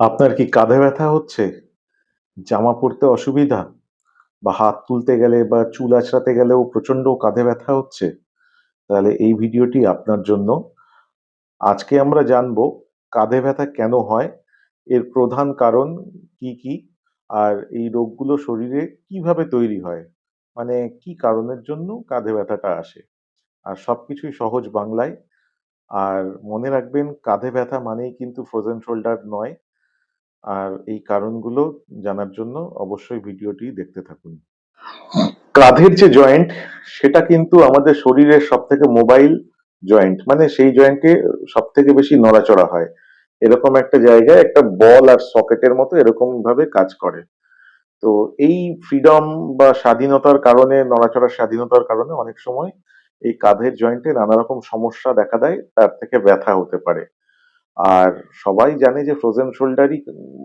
আপনার কি কাঁধে ব্যথা হচ্ছে? জামা পরতে অসুবিধা? বা হাত তুলতে গেলে বা চুল আঁচড়াতে গেলেও প্রচণ্ড কাঁধে ব্যথা হচ্ছে? তাহলে এই ভিডিওটি আপনার জন্য। আজকে আমরা জানব কাঁধে ব্যথা কেন হয়? এর প্রধান কারণ কি, কি? আর এই রোগগুলো শরীরে কীভাবে তৈরি হয়? মানে কি কারণের জন্য কাঁধে ব্যথাটা আসে? আর সব কিছুই সহজ বাংলায়। আর মনে রাখবেন কাঁধে ব্যথা মানেই কিন্তু ফ্রোজেন শোল্ডার নয়। আর এই কারণগুলো জানার জন্য অবশ্যই ভিডিওটি দেখতে থাকুন। কাঁধের যে জয়েন্ট, সেটা কিন্তু আমাদের শরীরের সব থেকে মোবাইল জয়েন্ট মানে সেই জয়েন্টে সব থেকে বেশি নড়াচড়া হয়। এরকম একটা জায়গায় একটা বল আর সকেটের মতো এরকম ভাবে কাজ করে। তো এই ফ্রিডম বা স্বাধীনতার কারণে, নড়াচড়ার স্বাধীনতার কারণে অনেক সময় এই কাঁধের জয়েন্টে নানা রকম সমস্যা দেখা দেয়, তার থেকে ব্যথা হতে পারে। আর সবাই জানে যে ফ্রোজেন শোল্ডারই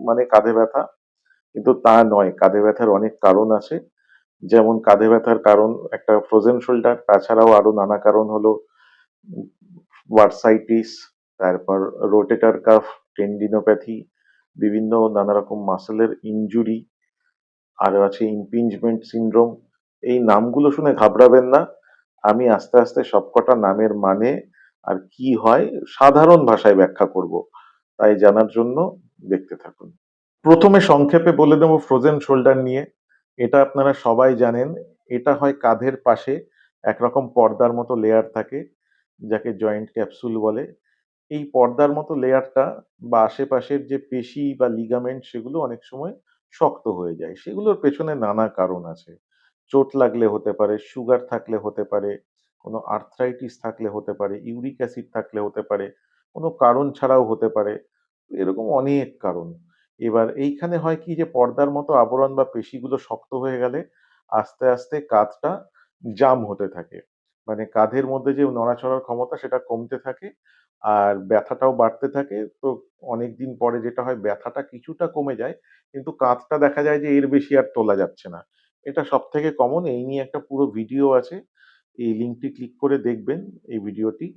মানে কাঁধে ব্যথা। কিন্তু তা নয়, কাঁধে ব্যথার অনেক কারণ আছে। যেমন কাঁধে ব্যথার কারণ, একটা ফ্রোজেন শোল্ডার তাছাড়াও আরও নানা কারণ হলো ওয়ার্সাইটিস তারপর রোটেটার কাফ টেন্ডিনোপ্যাথি বিভিন্ন নানা রকম মাসেলের ইনজুরি আরও আছে ইম্পিঞ্জমেন্ট সিন্ড্রোম এই নামগুলো শুনে ঘাবড়াবেন না। আমি আস্তে আস্তে সবকটা নামের মানে আর কি হয়? সাধারণ ভাষায় ব্যাখ্যা করব, তাই জানার জন্য দেখতে থাকুন। প্রথমে সংক্ষেপে বলে দেবো ফ্রোজেন শোল্ডার নিয়ে। এটা আপনারা সবাই জানেন, এটা হয় কাঁধের পাশে, একরকম পর্দার মতো লেয়ার থাকে, যাকে জয়েন্ট ক্যাপসুল বলে। এই পর্দার মতো লেয়ারটা বা আশেপাশের যে পেশি বা লিগামেন্ট সেগুলো অনেক সময় শক্ত হয়ে যায়। সেগুলোর পেছনে নানা কারণ আছে। চোট লাগলে হতে পারে সুগার থাকলে হতে পারে কোনো আর্থ্রাইটিস থাকলে হতে পারে ইউরিক অ্যাসিড থাকলে হতে পারে, কোনো কারণ ছাড়াও হতে পারে, এরকম অনেক কারণ। এবার এইখানে হয় কি যে পর্দার মতো আবরণ বা পেশিগুলো শক্ত হয়ে গেলে আস্তে আস্তে কাঁধটা জাম হতে থাকে। মানে কাঁধের মধ্যে যে নড়াচড়ার ক্ষমতা সেটা কমতে থাকে আর ব্যথাটাও বাড়তে থাকে। তো অনেক দিন পরে যেটা হয় ব্যথাটা কিছুটা কমে যায়, কিন্তু কাঁধটা দেখা যায় যে এর বেশি আর তোলা যাচ্ছে না। এটা সব থেকে কমন এই নিয়ে একটা পুরো ভিডিও আছে। এই লিঙ্কটি ক্লিক করে দেখবেন এই ভিডিওটি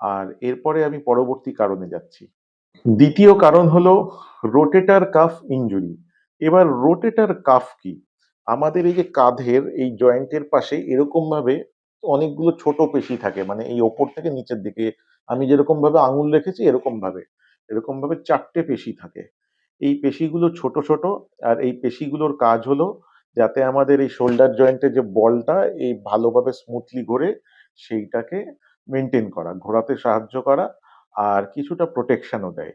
আর এরপরে আমি পরবর্তী কারণে যাচ্ছি। দ্বিতীয় কারণ হলো রোটেটার কাফ ইনজুরি এবার রোটেটার কাফ কি? আমাদের এই যে কাঁধের এই জয়েন্টের পাশে এরকম ভাবে অনেকগুলো ছোট পেশি থাকে মানে এই ওপর থেকে নিচের দিকে। আমি যেরকম ভাবে আঙুল রেখেছি এরকম ভাবে এরকম ভাবে চারটে পেশি থাকে। এই পেশিগুলো ছোট ছোট, আর এই পেশিগুলোর কাজ হলো যাতে আমাদের এই শোল্ডার জয়েন্টের যে বলটা, এই ভালোভাবে স্মুথলি ঘোরে, সেইটাকে মেনটেন করা, ঘোরাতে সাহায্য করা আর কিছুটা প্রোটেকশনও দেয়।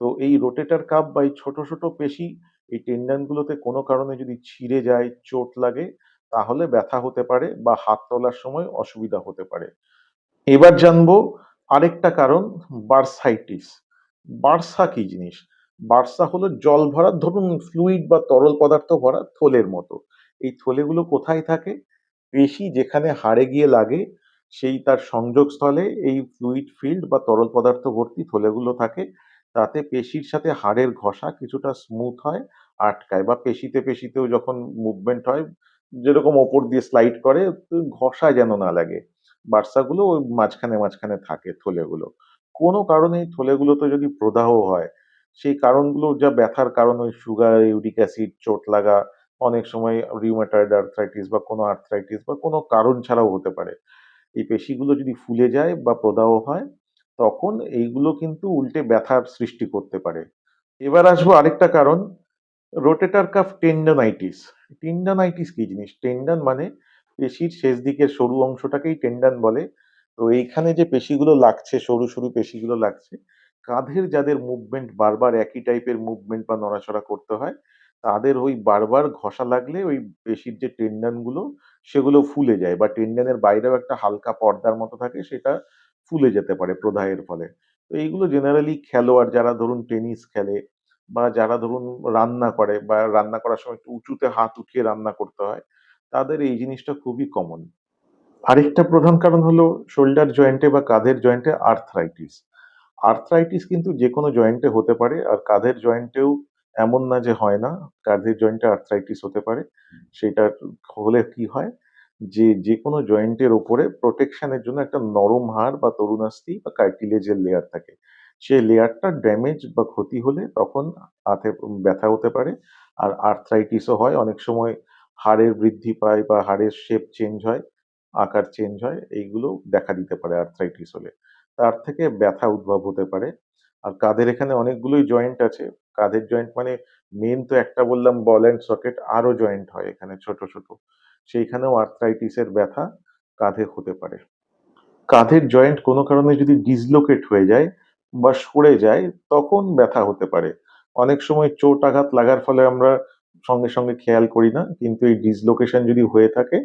তো এই রোটেটার কাপ বা এই ছোট ছোট পেশি, এই টেন্ডনগুলোতে কোনো কারণে যদি ছিঁড়ে যায়, চোট লাগে, তাহলে ব্যথা হতে পারে বা হাত তোলার সময় অসুবিধা হতে পারে। এবার জানব আরেকটা কারণ বার্সাইটিস বার্সা কি জিনিস? বার্সা হলো জল ভরা, ধরুন ফ্লুইড বা তরল পদার্থ ভরা থলের মতো। এই থলেগুলো কোথায় থাকে? পেশি যেখানে হাড়ে গিয়ে লাগে, সেই তার সংযোগস্থলে এই ফ্লুইড ফিল্ড বা তরল পদার্থ ভর্তি থলেগুলো থাকে। তাতে পেশির সাথে হাড়ের ঘষা কিছুটা স্মুথ হয়, আটকায় বা পেশিতে পেশিতেও যখন মুভমেন্ট হয়, যেরকম ওপর দিয়ে স্লাইড করে ঘষা যেন না লাগে। বার্সাগুলো ওই মাঝখানে মাঝখানে থাকে থলেগুলো। কোনো কারণে এই থলেগুলোতে যদি প্রদাহ হয় সেই কারণগুলো যা ব্যথার কারণ, ওই সুগার ইউরিক অ্যাসিড চোট লাগা, অনেক সময় রিউমেটয়েড আর্থ্রাইটিস বা কোনো আর্থ্রাইটিস বা কোনো কারণ ছাড়াও হতে পারে। এই পেশিগুলো যদি ফুলে যায় বা প্রদাহ হয়, তখন এইগুলো কিন্তু উল্টে ব্যথার সৃষ্টি করতে পারে। এবার আসব আরেকটা কারণ, রোটেটার কাফ টেন্ডনাইটিস টেন্ডনাইটিস কি জিনিস? টেন্ডান মানে পেশির শেষ দিকের সরু অংশটাকেই টেন্ডন বলে। তো এইখানে যে পেশিগুলো লাগছে, সরু সরু পেশিগুলো লাগছে কাঁধের যাদের মুভমেন্ট বারবার একই টাইপের মুভমেন্ট বা নড়াচড়া করতে হয়, তাদের ওই বারবার ঘষা লাগলে ওই পেশির যে টেন্ডনগুলো সেগুলো ফুলে যায় বা টেন্ডনের বাইরেও একটা হালকা পর্দার মতো থাকে, সেটা ফুলে যেতে পারে প্রদাহের ফলে। তো এইগুলো জেনারেলি খেলোয়াড় যারা ধরুন টেনিস খেলে বা যারা ধরুন রান্না করে বা রান্না করার সময় একটু উঁচুতে হাত উঠিয়ে রান্না করতে হয়, তাদের এই জিনিসটা খুবই কমন আরেকটা প্রধান কারণ হলো শোল্ডার জয়েন্টে বা কাঁধের জয়েন্টে আর্থরাইটিস আর্থরাইটিস কিন্তু যে কোনো জয়েন্টে হতে পারে, আর কাঁধের জয়েন্টেও এমন না যে হয় না, কাঁধের জয়েন্টে আর্থরাইটিস হতে পারে। সেটা হলে কি হয়? যে যে কোনো জয়েন্টের ওপরে প্রোটেকশনের জন্য একটা নরম হাড় বা তরুণাস্থি বা কার্টিলেজের লেয়ার থাকে। সেই লেয়ারটা ড্যামেজ বা ক্ষতি হলে তখন হাতে ব্যথা হতে পারে, আর আর্থ্রাইটিসও হয়। অনেক সময় হাড়ের বৃদ্ধি পায় বা হাড়ের শেপ চেঞ্জ হয়, আকার চেঞ্জ হয়, এইগুলো দেখা দিতে পারে আর্থ্রাইটিস হলে। তার থেকে ব্যথা উদ্ভব হতে পারে। আর কাঁধের এখানে অনেকগুলোই জয়েন্ট আছে। কাঁধের জয়েন্ট মানে মেন তো একটা বললাম বল অ্যান্ড সকেট আরও জয়েন্ট হয় এখানে ছোট ছোট। সেইখানেও আর্থ্রাইটিসের ব্যথা কাঁধে হতে পারে। কাঁধের জয়েন্ট কোনো কারণে যদি ডিসলোকেট হয়ে যায় বা সরে যায়, তখন ব্যথা হতে পারে। অনেক সময় চোট আঘাত লাগার ফলে আমরা সঙ্গে সঙ্গে খেয়াল করি না, কিন্তু এই ডিসলোকেশন যদি হয়ে থাকে,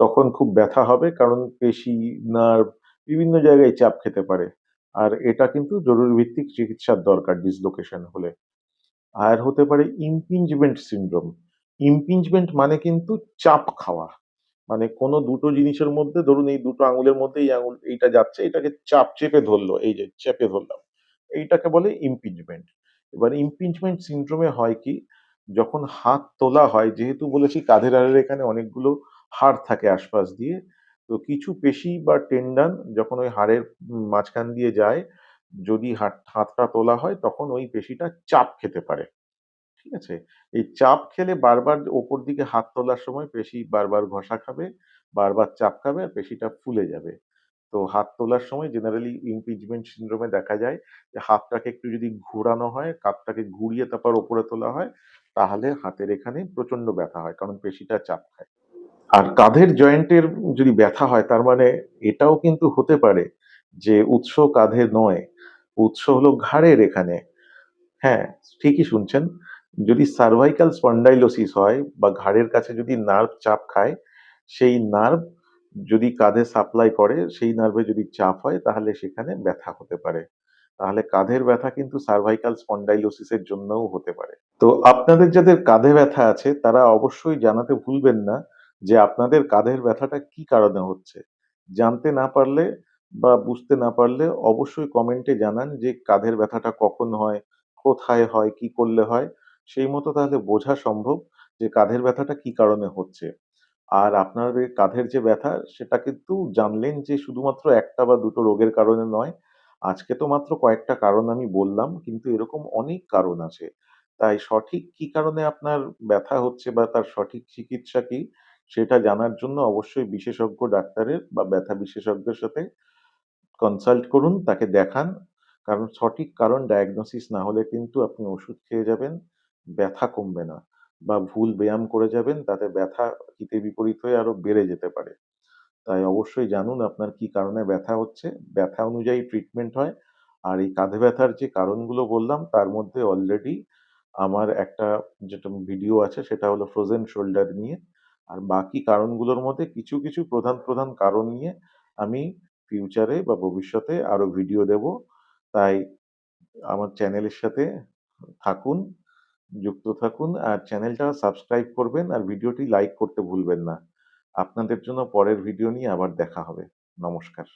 তখন খুব ব্যথা হবে। কারণ পেশি নার্ভ বিভিন্ন জায়গায় চাপ খেতে পারে। আর এটা কিন্তু জরুরি ভিত্তিক চিকিৎসার দরকার ডিসলোকেশন হলে। আর হতে পারে ইমপিঞ্জমেন্ট সিন্ড্রোম ইমপিঞ্জমেন্ট মানে কিন্তু চাপ খাওয়া। মানে কোনো দুটো জিনিসের মধ্যে, ধরুন এই দুটো আঙুলের মধ্যে এই আঙুল, এইটা যাচ্ছে, এটাকে চাপ চেপে ধরলো, এই যে চেপে ধরলাম, এইটাকে বলে ইমপিঞ্জমেন্ট এবার ইমপিঞ্জমেন্ট সিন্ড্রোমে হয় কি, যখন হাত তোলা হয়, যেহেতু বলেছি কাঁধের আড়ের এখানে অনেকগুলো হাড় থাকে আশপাশ দিয়ে তো কিছু পেশি বা টেন্ডান যখন ওই হাড়ের মাঝখান দিয়ে যায়, যদি হাত হাতটা তোলা হয়, তখন ওই পেশিটা চাপ খেতে পারে। ঠিক আছে? এই চাপ খেলে বারবার ওপর দিকে হাত তোলার সময় পেশি বারবার ঘষা খাবে, বারবার চাপ খাবে আর পেশিটা ফুলে যাবে। তো হাত তোলার সময় জেনারেলি ইমপিচমেন্ট সিন্ড্রোমে দেখা যায় যে হাতটাকে একটু যদি ঘোরানো হয় কাপটাকে ঘুরিয়ে তারপর ওপরে তোলা হয়, তাহলে হাতের এখানে প্রচণ্ড ব্যথা হয়, কারণ পেশিটা চাপ খায়। আর কাঁধের জয়েন্টের যদি ব্যথা হয়, তার মানে এটাও কিন্তু হতে পারে যে উৎস কাঁধে নয়, উৎস হলো ঘাড়ের এখানে। হ্যাঁ ঠিকই শুনছেন। যদি সার্ভাইকাল স্পন্ডাইলোসিস হয় বা ঘাড়ের কাছে যদি নার্ভ চাপ খায়, সেই নার্ভ যদি কাঁধে সাপ্লাই করে, সেই নার্ভে যদি চাপ হয়, তাহলে সেখানে ব্যথা হতে পারে। তাহলে কাঁধের ব্যথা কিন্তু সার্ভাইকাল স্পন্ডাইলোসিসের জন্যও হতে পারে। তো আপনাদের যাদের কাঁধে ব্যথা আছে, তারা অবশ্যই জানাতে ভুলবেন না। যে আপনাদের কাঁধের ব্যথাটা কি কারণে হচ্ছে? জানতে না পারলে বা বুঝতে না পারলে অবশ্যই কমেন্টে জানান যে কাঁধের ব্যথাটা কখন হয়, কোথায় হয়, কি করলে হয়? সেই মতো তাহলে বোঝা সম্ভব যে কাঁধের ব্যথাটা কি কারণে হচ্ছে। আর আপনাদের কাঁধের যে ব্যথা, সেটা কিন্তু জানলেন যে শুধুমাত্র একটা বা দুটো রোগের কারণে নয়। আজকে তো মাত্র কয়েকটা কারণ আমি বললাম, কিন্তু এরকম অনেক কারণ আছে। তাই সঠিক কি কারণে আপনার ব্যথা হচ্ছে বা তার সঠিক চিকিৎসা কি? সেটা জানার জন্য অবশ্যই বিশেষজ্ঞ ডাক্তারের বা ব্যথা বিশেষজ্ঞের সাথে কনসাল্ট করুন, তাকে দেখান। কারণ সঠিক কারণ ডায়াগনোসিস না হলে কিন্তু আপনি ওষুধ খেয়ে যাবেন, ব্যথা কমবে না বা ভুল ব্যায়াম করে যাবেন, তাতে ব্যথা হিতে বিপরীত হয়ে আরও বেড়ে যেতে পারে। তাই অবশ্যই জানুন আপনার কি কারণে ব্যথা হচ্ছে। ব্যথা অনুযায়ী ট্রিটমেন্ট হয়। আর এই কাঁধে ব্যথার যে কারণগুলো বললাম, তার মধ্যে অলরেডি আমার একটা যেটা ভিডিও আছে, সেটা হলো ফ্রোজেন শোল্ডার নিয়ে। আর বাকি কারণগুলোর মধ্যে কিছু কিছু প্রধান প্রধান কারণ নিয়ে আমি ফিউচারে বা ভবিষ্যতে আরও ভিডিও দেব। তাই আমার চ্যানেলের সাথে থাকুন, যুক্ত থাকুন আর চ্যানেলটা সাবস্ক্রাইব করবেন আর ভিডিওটি লাইক করতে ভুলবেন না। আপনাদের জন্য পরের ভিডিও নিয়ে আবার দেখা হবে। নমস্কার।